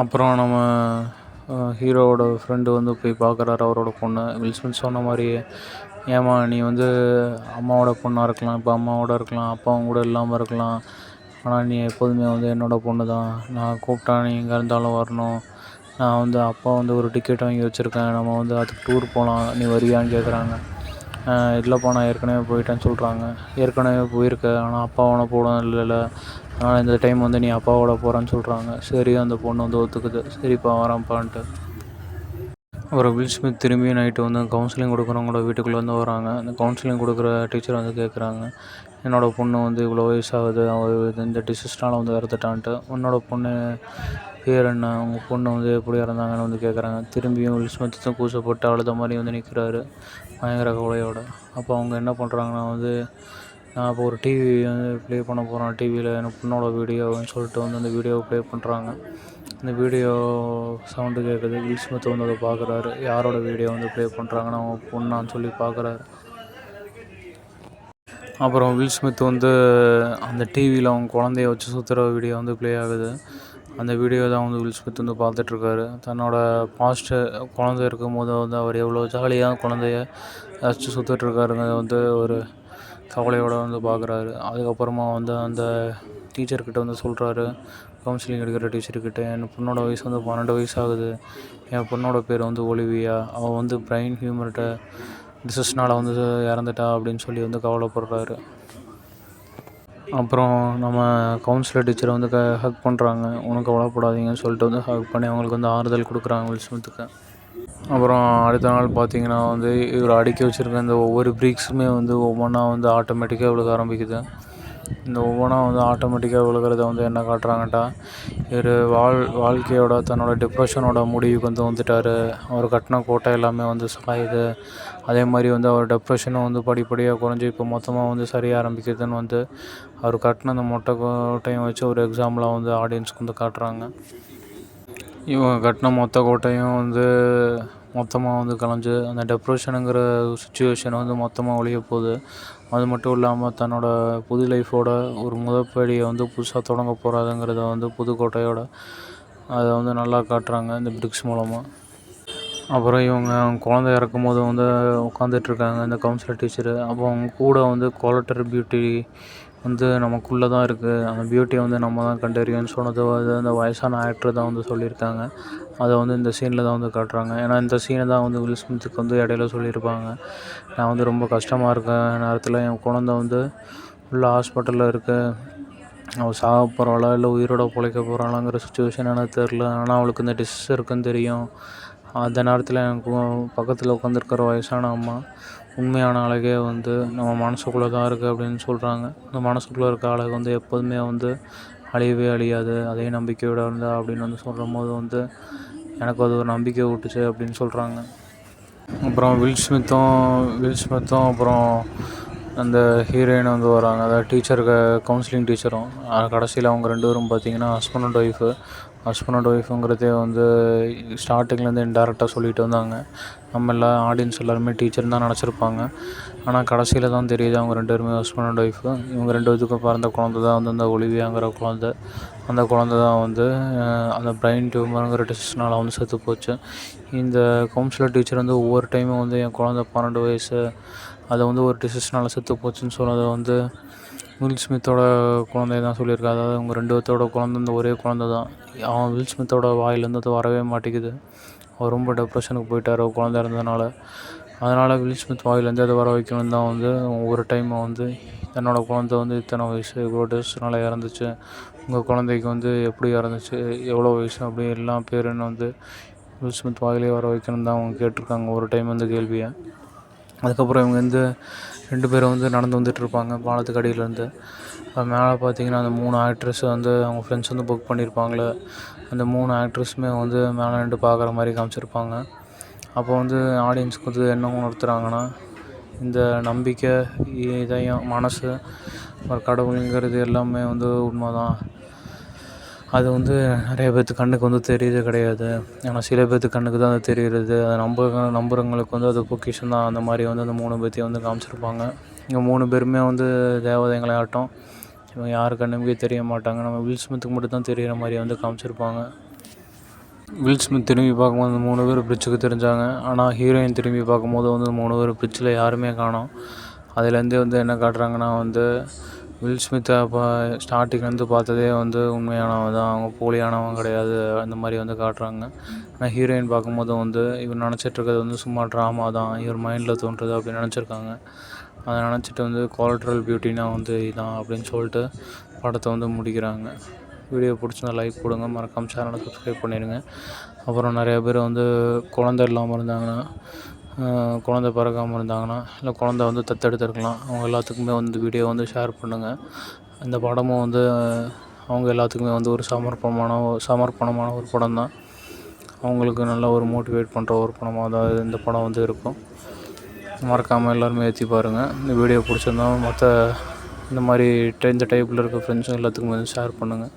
அப்புறம் நம்ம ஹீரோவோட ஃப்ரெண்டு வந்து போய் பார்க்குறாரு அவரோட பொண்ணு. வில்ஸ்மித் சொன்ன மாதிரியே ஏமா நீ வந்து அம்மாவோட பொண்ணாக இருக்கலாம். இப்போ அம்மாவோட இருக்கலாம். அப்பாவும் கூட இல்லாமல் இருக்கலாம். ஆனால் நீ எப்போதுமே வந்து என்னோடய பொண்ணு தான் நான் கூப்பிட்டா நீ எங்கே இருந்தாலும் வரணும். நான் வந்து அப்பா வந்து ஒரு டிக்கெட் வாங்கி வச்சுருக்கேன். நம்ம வந்து அதுக்கு டூர் போகலாம் நீ வரியான்னு கேட்குறாங்க இல்லைப்பா நான் ஏற்கனவே போயிட்டேன்னு சொல்கிறாங்க ஏற்கனவே போயிருக்க. ஆனால் அப்பாவோட உன போட இல்லைல்ல. ஆனால் இந்த டைம் வந்து நீ அப்பாவோட போகிறேன்னு சொல்கிறாங்க சரி அந்த பொண்ணு வந்து ஒத்துக்குது. சரிப்பா வரேன்ப்பான்ட்டு அப்புறம் வில் ஸ்மித் திரும்பியும் நைட்டு வந்து கவுன்சிலிங் கொடுக்குறவங்களோட வீட்டுக்குள்ளே வந்து வராங்க. அந்த கவுன்சிலிங் கொடுக்குற டீச்சர் வந்து கேட்குறாங்க என்னோடய பொண்ணு வந்து இவ்வளோ வயசாகுது. அவள் இந்த டிசீஸ்னால் வந்து இறந்துட்டான்ட்டு. உன்னோட பொண்ணு பேர் என்ன அவங்க பொண்ணு வந்து எப்படி இறந்தாங்கன்னு வந்து கேட்குறாங்க திரும்பியும் வில் ஸ்மித் தான் கூச்சப்பட்டு அழுத மாதிரி வந்து நிற்கிறாரு பயங்கர கவலையோட. அப்போ அவங்க என்ன பண்ணுறாங்கன்னா வந்து நான் இப்போ ஒரு டிவி வந்து ப்ளே பண்ண போகிறேன் டிவியில் என் பொண்ணோட வீடியோன்னு சொல்லிட்டு வந்து அந்த வீடியோவை ப்ளே பண்ணுறாங்க அந்த வீடியோ சவுண்டு கேட்குது வில் ஸ்மித் வந்து அதை பார்க்குறாரு யாரோட வீடியோ வந்து ப்ளே பண்ணுறாங்கன்னு அவங்க பொண்ணான்னு சொல்லி பார்க்குறாரு அப்புறம் வில் ஸ்மித் வந்து அந்த டிவியில் அவங்க குழந்தைய வச்சு சுற்றுற வீடியோ வந்து ப்ளே ஆகுது. அந்த வீடியோ தான் வந்து வில் ஸ்மித் வந்து பார்த்துட்ருக்காரு. தன்னோட பாஸ்ட்டு குழந்த இருக்கும்போது வந்து அவர் எவ்வளோ ஜாலியாக குழந்தைய வச்சு சுற்றிட்டுருக்காருங்கிறத வந்து ஒரு கவலையோடு வந்து பார்க்குறாரு. அதுக்கப்புறமா வந்து அந்த டீச்சர்கிட்ட வந்து சொல்கிறாரு கவுன்சிலிங் எடுக்கிற டீச்சர்கிட்ட என் பொண்ணோட வயசு வந்து பன்னெண்டு வயசு ஆகுது. என் பொண்ணோட பேர் வந்து ஒலிவியா. அவள் வந்து பிரெயின் ஹியூமர்கிட்ட டிசஸ்னால் வந்து இறந்துட்டா அப்படின்னு சொல்லி வந்து கவலைப்படுறாரு. அப்புறம் நம்ம கவுன்சிலர் டீச்சரை வந்து க ஹக் பண்ணுறாங்க ஒன்றும் கவலைப்படாதீங்கன்னு சொல்லிட்டு வந்து ஹக் பண்ணி அவங்களுக்கு வந்து ஆறுதல் கொடுக்குறாங்க வில்ஸ்மித்துக்கு அப்புறம் அடுத்த நாள் பார்த்தீங்கன்னா வந்து இவர் அடுக்கி வச்சுருக்க இந்த ஒவ்வொரு ப்ரீக்ஸுமே வந்து ஒவ்வொன்றா வந்து ஆட்டோமேட்டிக்காக விழுக ஆரம்பிக்குது. இந்த ஒவ்வொன்றா வந்து ஆட்டோமேட்டிக்காக விழுகிறத வந்து என்ன காட்டுறாங்கட்டா இவர் வாழ் வாழ்க்கையோட தன்னோட டிப்ரெஷனோட முடிவுக்கு வந்து வந்துட்டார். அவர் கட்டின கோட்டை எல்லாமே வந்து சாயுது. அதே மாதிரி வந்து அவர் டிப்ரெஷனும் வந்து படிப்படியாக குறைஞ்சி இப்போ மொத்தமாக வந்து சரிய ஆரம்பிக்கிறதுன்னு வந்து அவர் கட்டின அந்த மொட்டை கோட்டையும் வச்சு ஒரு எக்ஸாம்பிளாக வந்து ஆடியன்ஸ்க்கு வந்து காட்டுறாங்க. இவங்க கட்டின மொத்த கோட்டையும் வந்து மொத்தமாக வந்து கலைஞ்சு அந்த டெப்ரெஷனுங்கிற சுச்சுவேஷன் வந்து மொத்தமாக ஒழிய போகுது. அது மட்டும் இல்லாமல் தன்னோட புது லைஃபோட ஒரு முதற்படியை வந்து புதுசாக தொடங்க போகிறாதுங்கிறத வந்து புதுக்கோட்டையோட அதை வந்து நல்லா காட்டுறாங்க இந்த பிரிக்ஸ் மூலமாக அப்புறம் இவங்க குழந்த இறக்கும் போது வந்து உட்காந்துட்ருக்காங்க இந்த கவுன்சிலர் டீச்சரு அப்போ அவங்க கூட வந்து குவாலிட்டர் பியூட்டி வந்து நமக்குள்ளே தான் இருக்குது அந்த பியூட்டியை வந்து நம்ம தான் கண்டறியணும்னு சொன்னது வந்து அந்த வயசான ஆக்டர் தான் வந்து சொல்லியிருக்காங்க. அதை வந்து இந்த சீனில் தான் வந்து காட்டுறாங்க. ஏன்னா இந்த சீனை தான் வந்து வில் ஸ்மித்துக்கு வந்து இடையில சொல்லியிருப்பாங்க. நான் வந்து ரொம்ப கஷ்டமாக இருக்க நேரத்தில் என் குழந்த வந்து உள்ள ஹாஸ்பிட்டலில் இருக்குது அவள் சாக போகிறாளா இல்லை உயிரோட பிழைக்க போகிறாளாங்கிற சுச்சுவேஷன் எனக்கு தெரில ஆனால் அவளுக்கு இந்த டிஸ் இருக்குன்னு தெரியும். அந்த நேரத்தில் எனக்கு பக்கத்தில் உட்காந்துருக்கிற வயசான அம்மா உண்மையான அழகே வந்து நம்ம மனசுக்குள்ளே தான் இருக்குது அப்படின்னு சொல்கிறாங்க. இந்த மனசுக்குள்ளே இருக்க அழகு வந்து எப்போதுமே வந்து அழியவே அழியாது. அதே நம்பிக்கையோட இருந்தால் அப்படின்னு வந்து சொல்லும் போது வந்து எனக்கு அது ஒரு நம்பிக்கை விட்டுச்சு அப்படின்னு சொல்கிறாங்க. அப்புறம் வில் ஸ்மித்தும் வில் ஸ்மித்தும் அப்புறம் அந்த ஹீரோயின் வந்து வராங்க. அதாவது டீச்சருக்கு கவுன்சிலிங் டீச்சரும் கடைசியில் அவங்க ரெண்டு பேரும் பார்த்தீங்கன்னா husband and wife husband and ஒய்ஃபுங்கிறதே வந்து ஸ்டார்டிங்லேருந்து இன்டேரக்டாக சொல்லிட்டு வந்தாங்க. நம்ம எல்லா ஆடியன்ஸ் எல்லாருமே டீச்சர்னு தான் நினச்சிருப்பாங்க. ஆனால் கடைசியில் தான் தெரியுது அவங்க ரெண்டு பேருமே ஹஸ்பண்ட் அண்ட் ஒய்ஃபு இவங்க ரெண்டு பேத்துக்கும் பிறந்த குழந்த தான் வந்து அந்த ஒலிவியாங்கிற குழந்த. அந்த குழந்த தான் வந்து அந்த பிரெயின் டியூமருங்கிற டிசீஸ்னால் வந்து செத்து போச்சு. இந்த கவுன்சிலர் டீச்சர் வந்து ஒவ்வொரு டைமும் வந்து என் குழந்த பன்னெண்டு வயசு அதை வந்து ஒரு டிசீஸ்னால் செத்து போச்சுன்னு சொன்னதை வந்து வில் ஸ்மித்தோட குழந்தை தான் சொல்லியிருக்காரு அதாவது அவங்க ரெண்டு பேர்த்தோட குழந்த இந்த ஒரே குழந்த தான் அவன் வில் ஸ்மித்தோட வாயிலேருந்து அது வரவே மாட்டேங்குது. அவர் ரொம்ப டெப்ரெஷனுக்கு போயிட்டார் குழந்த இருந்ததுனால அதனால் வில் ஸ்மித் வாயிலேருந்து அதை வர வைக்கணும் தான் வந்து ஒவ்வொரு டைமும் வந்து தன்னோட குழந்த வந்து இத்தனை வயசு இவ்வளோ டேஸ்னால இறந்துச்சு. உங்கள் குழந்தைக்கு வந்து எப்படி இறந்துச்சு எவ்வளோ வயசு அப்படி எல்லாம் பேருன்னு வந்து வில் ஸ்மித் வாயிலே வர வைக்கணும் தான் அவங்க கேட்டிருக்காங்க ஒரு டைம் வந்து கேள்வியை. அதுக்கப்புறம் இவங்க வந்து ரெண்டு பேரும் வந்து நடந்து வந்துட்டுருப்பாங்க பாலத்துக்கு அடியிலேருந்து மேலே பார்த்தீங்கன்னா அந்த மூணு ஆக்ட்ரஸ் வந்து அவங்க ஃப்ரெண்ட்ஸ் வந்து புக் பண்ணியிருப்பாங்களே அந்த மூணு ஆக்ட்ரஸுமே வந்து மேலே நின்று பார்க்குற மாதிரி காமிச்சிருப்பாங்க. அப்போ வந்து ஆடியன்ஸ்க்கு வந்து என்ன உணர்த்துறாங்கன்னா இந்த நம்பிக்கை இதயம் மனசு ஒரு கடவுளுங்கிறது எல்லாமே வந்து உண்மை தான் அது வந்து நிறைய பேர்த்து கண்ணுக்கு வந்து தெரியுது கிடையாது. ஆனால் சில பேர்த்து கண்ணுக்கு தான் அது தெரிகிறது அதை நம்ப நம்புகிறவங்களுக்கு வந்து அது பொக்கிஷம் தான். அந்த மாதிரி வந்து அந்த மூணு பேர்த்தையும் வந்து காமிச்சிருப்பாங்க. இங்கே மூணு பேருமே வந்து தேவதைங்களை ஆட்டம். இவங்க யார் கண்ணுமே தெரிய மாட்டாங்க. நம்ம வில் ஸ்மித்துக்கு மட்டும் தான் தெரிகிற மாதிரி வந்து காமிச்சிருப்பாங்க. வில் ஸ்மித் திரும்பி பார்க்கும்போது அந்த மூணு பேர் பிரிட்ஜுக்கு தெரிஞ்சாங்க. ஆனால் ஹீரோயின் திரும்பி பார்க்கும்போது வந்து மூணு பேர் பிரிட்ஜில் யாருமே காணோம். அதுலேருந்தே வந்து என்ன காட்டுறாங்கன்னா வந்து வில் ஸ்மித்தை அப்போ ஸ்டார்டிங்லேருந்து பார்த்ததே வந்து உண்மையானவன் தான். அவங்க போலியானவன் கிடையாது. அந்த மாதிரி வந்து காட்டுறாங்க. ஆனால் ஹீரோயின் பார்க்கும்போது வந்து இவர் நினச்சிட்ருக்கிறது வந்து சும்மா ட்ராமா தான். இவர் மைண்டில் தோன்றுறது அப்படின்னு நினச்சிருக்காங்க. அதை நினச்சிட்டு வந்து குவாலிட்ரல் பியூட்டினா வந்து இதான் அப்படின்னு சொல்லிட்டு படத்தை வந்து முடிக்கிறாங்க. வீடியோ பிடிச்சிருந்தா லைக் கொடுங்க மறக்காமல் சேனலை சப்ஸ்கிரைப் பண்ணிடுங்க. அப்புறம் நிறையா பேர் வந்து குழந்த இல்லாமல் இருந்தாங்கன்னா குழந்த பிறக்காமல் இருந்தாங்கன்னா இல்லை குழந்த வந்து தத்தெடுத்துருக்கலாம். அவங்க எல்லாத்துக்குமே வந்து வீடியோ வந்து ஷேர் பண்ணுங்கள் இந்த படமும் வந்து அவங்க எல்லாத்துக்குமே வந்து ஒரு சமர்ப்பமான சமர்ப்பணமான ஒரு படம் தான். அவங்களுக்கு நல்ல ஒரு மோட்டிவேட் பண்ணுற ஒரு படமாக தான் இந்த படம் வந்து இருக்கும். மறக்காமல் எல்லோருமே ஏற்றி பாருங்கள் இந்த வீடியோ பிடிச்சிருந்தா மற்ற இந்த மாதிரி இந்த டைப்பில் இருக்க ஃப்ரெண்ட்ஸும் எல்லாத்துக்குமே வந்து ஷேர் பண்ணுங்கள்